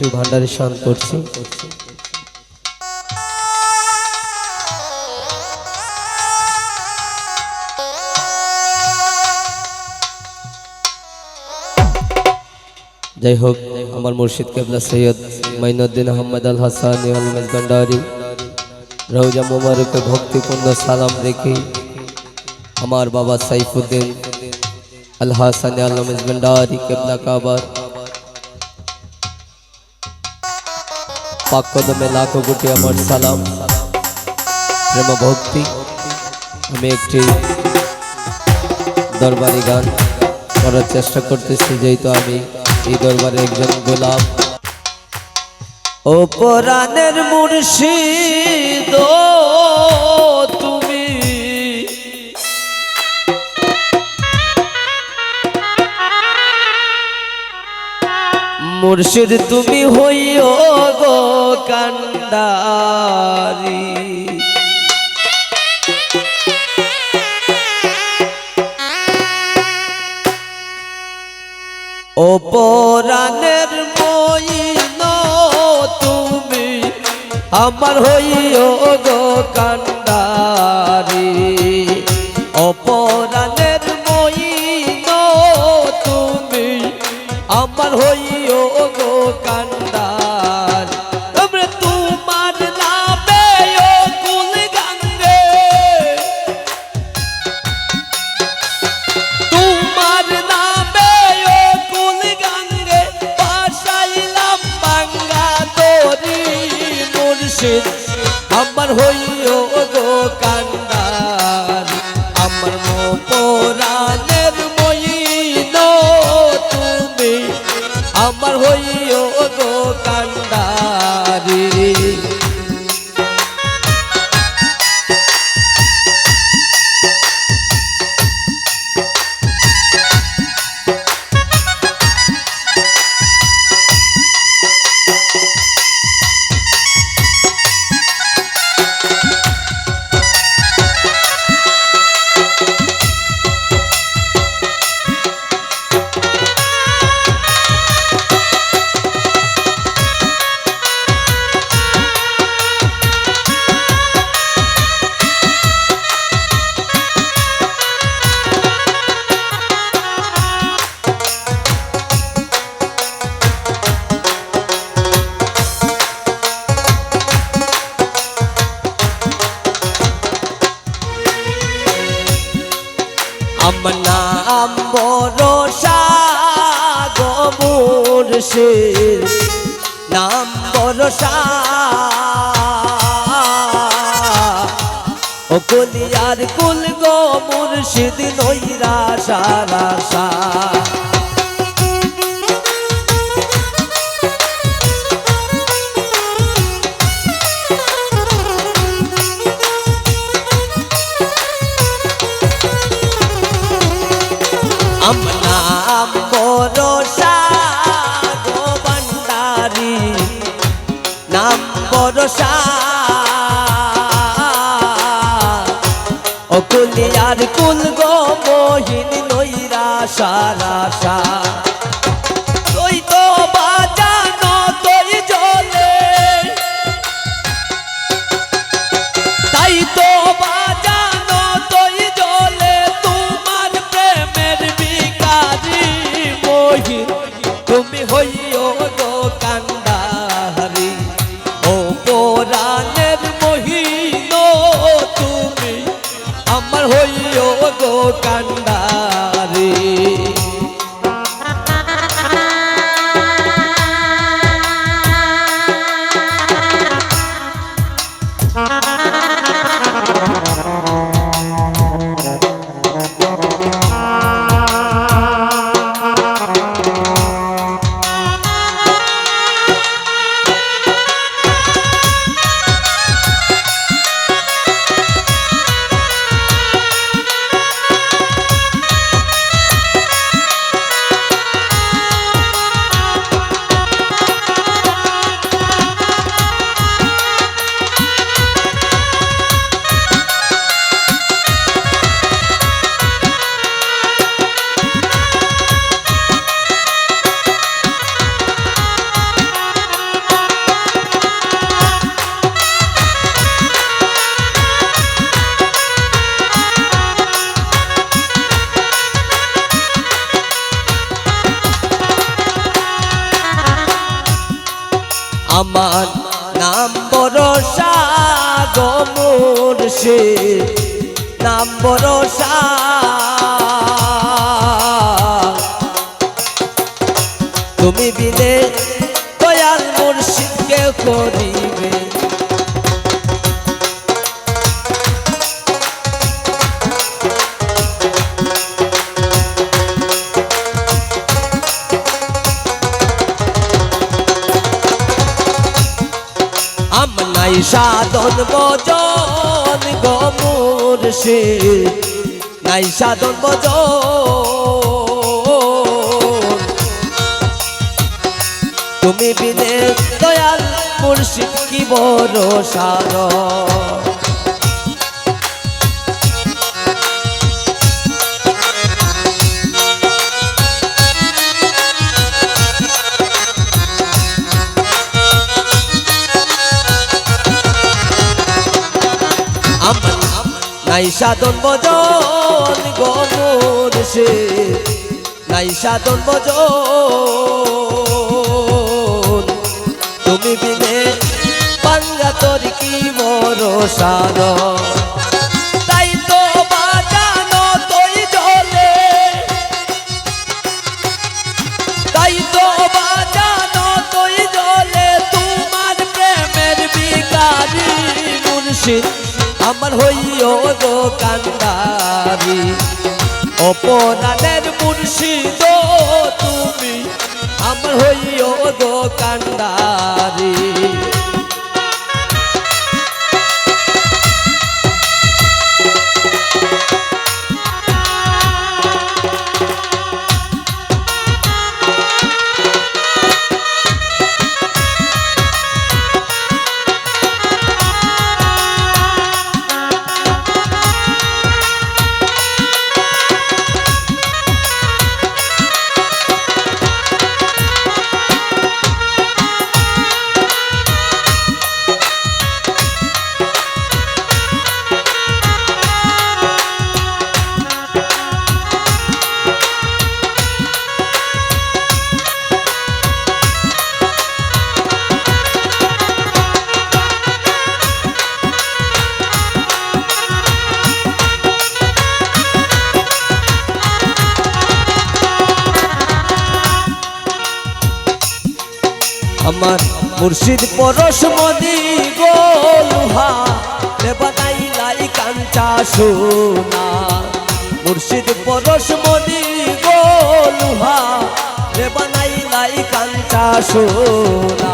একটি ভান্ডারে শান করছি। যাই হোক, আমার মুর্শিদ কেবলা সৈয়দ মাইনুদ্দিন আহমদ আল হাসান মেজগন্ডারি রৌজা মোবারকে ভক্তিপূর্ণ সালাম রেখে আমার বাবা সাইফুদ্দিন আল হাসান আল মেজগন্ডারি কেবলা কাবার পাক কদমে লাখো কোটি আমার সালাম। প্রেম ভক্তি, আমি একটি দরবারি গান করার চেষ্টা করতেছি, যেহেতু আমি এই দরবারে একজন গোলাম। ও পরাণের মুর্শিদ মুর্শিদ তুমি হইও গো কান্ডারি ও পরাণের মইন তুমি আমার হইও গো কান্ডারি আমার হইও গো কান্ডার তোমরা তোমার নামে ও কুল গঙ্গে। তোমার নামে ও কুল গঙ্গে পাশাইলাম বাঙ্গা তোরি মুর্শিদ। আমার হইও নাম বরসা গমুর সে নাম বরসা কলিয়ার কুল গো মুর্শিদ নইরা সারা সা অকুলিয়ার কুল গো মোহিনী নৈরা সারা সা আমার নাম ভরসা গো মুর্শিদ। নাম ভরসা। তুমি বিনে দয়াল মুর্শিদকে করিবে আমনাই সাধন বজন গো মুর্শিদ। নাই সাধন বজন তুমি বিনে দয়াল মুর্শিদ, কি বড় সার নাই সাধন বজন গো মুর্শিদ নাই সাধন বজন তুমি বিনে পাঙ্গা তোর কি সার তাই তো বাজানো তুই জলে। তাই তো বাজানো তুই জলে, তোমার প্রেমের বিকারি মুর্শিদ। আমার হইও গো কান্দারি। অপরাধের মুর্শিদ তুমি আমার হইও গো কান্দারি। আমার মুর্শিদ পরশ মদি গোলুহা বানাই লাই কাঞ্চা সোনা। মুর্শিদ পরশ মদি গোলুহা বানাই লাই কাঞ্চা সোনা।